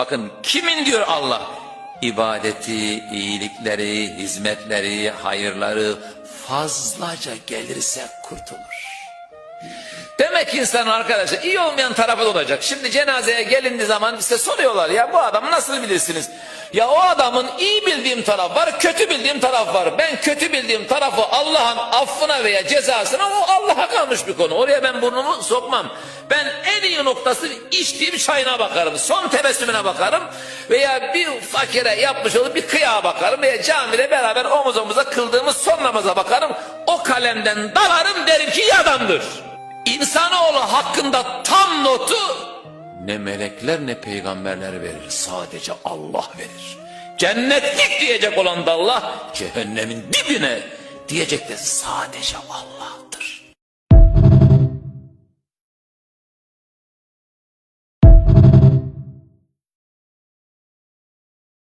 Bakın kimin diyor Allah? İbadeti, iyilikleri, hizmetleri, hayırları fazlaca gelirse kurtulur. Demek insan arkadaşlar iyi olmayan tarafı da olacak. Şimdi cenazeye gelindiği zaman size soruyorlar ya bu adamı nasıl bilirsiniz? Ya o adamın iyi bildiğim taraf var, kötü bildiğim taraf var. Ben kötü bildiğim tarafı Allah'ın affına veya cezasına o Allah'a kalmış bir konu. Oraya ben burnumu sokmam. Ben iyi noktası içtiğim çayına bakarım. Son tebessümüne bakarım. Veya bir fakire yapmış olup bir kıyağa bakarım. Veya camide beraber omuz omuza kıldığımız son namaza bakarım. O kalemden dalarım derim ki iyi adamdır. İnsanoğlu hakkında tam notu ne melekler ne peygamberler verir. Sadece Allah verir. Cennetlik diyecek olan da Allah, cehennemin dibine diyecek de sadece Allah.